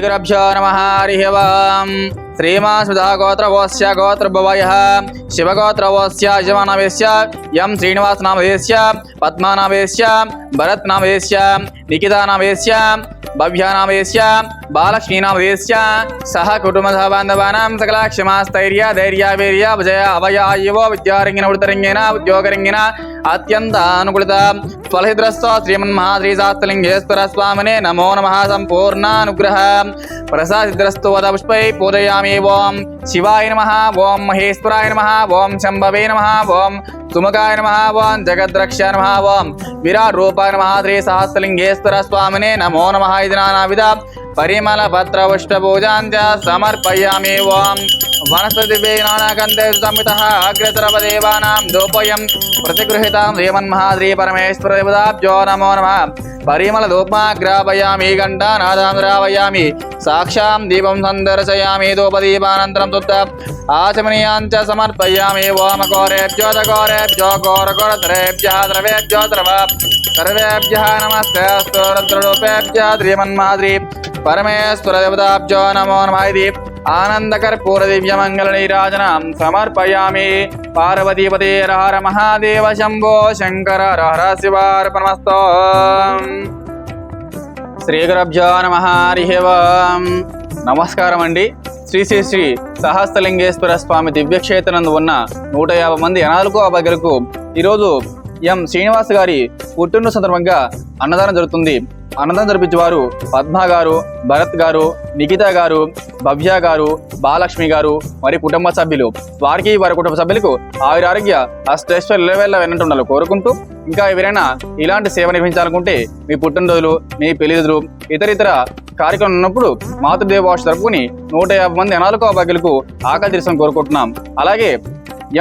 श्रीगुरभ्यो नमः, हरिः ओम्। श्रीमास्मितः गोत्रवोऽस्य गोत्रभवयः शिवगोत्रवोऽस्य शिवनामेस्य यं श्रीनिवासनामधेस्य पद्मानामेस्य भरत्नामेस्य निकितानामेस्य भव्यानामेस्य నిఖితా నామధేస్య సహ కుటుంబ బాంధవానాం సకల క్షమాస్థైర్య ధైర్య వీర్య విజయ అవయాయువో యువ విద్యారంగిన ఉడతరంగిన ఉద్యోగరంగిన అత్యంత అనుకూలిత ఫలహిద్రస్వ శ్రీమన్మహాశ్రీ శాస్త్రలింగేశ్వర స్వామినే నమో నమ సంపూర్ణానుగ్రహ ప్రసాదిద్రస్తు వద పుష్పై పూజయామి ఓం శివాయ నమ ఓం మహేశ్వరాయ నమ ఓం శంభవే నమ ఓం సుముఖాయ నమ ఓం జగద్రక్ష నమ ఓం విరాట్ రూపాయ నమ శ్రీ సహస్రలింగేశ్వర స్వామినే నమో నమ ఇది నానావిధ परिमलपत्रपुष्पपूजाञ्च समर्पयामि वां। वनस्पतिवेनागन्धे संहितः अग्रसर्वदेवानां धूपयं प्रतिगृहीतां श्रीमन्महाद्रीपरमेश्वरदेवताभ्यो नमो नमः। परिमलधूपमाग्रापयामि घण्टानादां द्रापयामि साक्षां दीपं सन्दर्शयामि, धूपदीपानन्तरं तत्र आचमनीयाञ्च समर्पयामि। वामकोरेभ्यो दकोरेभ्यो कोरकोरद्रेभ्यः द्रवेभ्यो द्रव सर्वेभ्यः नमस्ते, अस्तु स्तोरद्ररूपेभ्यः श्रीमन्महाद्री। పరమేశ్వర దేవతాబ్జో నమో నమ ఇది ఆనందకర్పూర దివ్యమంగళ నీరాజనం సమర్పయామి పార్వతీపదే హర మహాదేవ శంభో శంకర హర శివార్పణమస్తో శ్రీ గురభ్యో నమ హరి నమస్కారం అండి శ్రీ శ్రీ శ్రీ సహస్రలింగేశ్వర స్వామి దివ్యక్షేత్రంలో ఉన్న నూట యాభై మంది అనాథులకు అభగ్యులకు ఈరోజు ఎం శ్రీనివాస్ గారి పుట్టినరోజు సందర్భంగా అన్నదానం జరుగుతుంది. ఆనందం జరిపించేవారు పద్మ గారు భరత్ గారు నిఖిత గారు భవ్య గారు బాలక్ష్మి గారు మరి కుటుంబ సభ్యులు. వారికి వారి కుటుంబ సభ్యులకు ఆయుర ఆరోగ్య అష్టేశ్వర ఇళ్ళవేళ్ళ వెన్నట్టుండాలి కోరుకుంటూ ఇంకా ఎవరైనా ఇలాంటి సేవ నిర్వహించాలనుకుంటే మీ పుట్టినరోజులు మీ పెళ్ళిరోజులు ఇతర ఇతర కార్యక్రమం ఉన్నప్పుడు మాతృదేవ భాష జరుపుకుని నూట యాభై మంది అనాథులకు భాగ్యులకు ఆకలి తీర్చడం కోరుకుంటున్నాం. అలాగే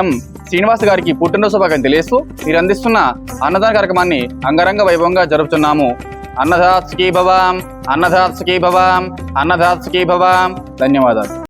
ఎం శ్రీనివాస్ గారికి పుట్టినరోజు శుభాకాంక్షలు తెలియస్తూ మీరు అందిస్తున్న అన్నదాన కార్యక్రమాన్ని అంగరంగ వైభవంగా జరుపుతున్నాము. అన్నదాత్సుకీ భవాం అన్నదాత్సుకీ భవాం అన్నదాత్సుకీ భవాం ధన్యవాదాలు.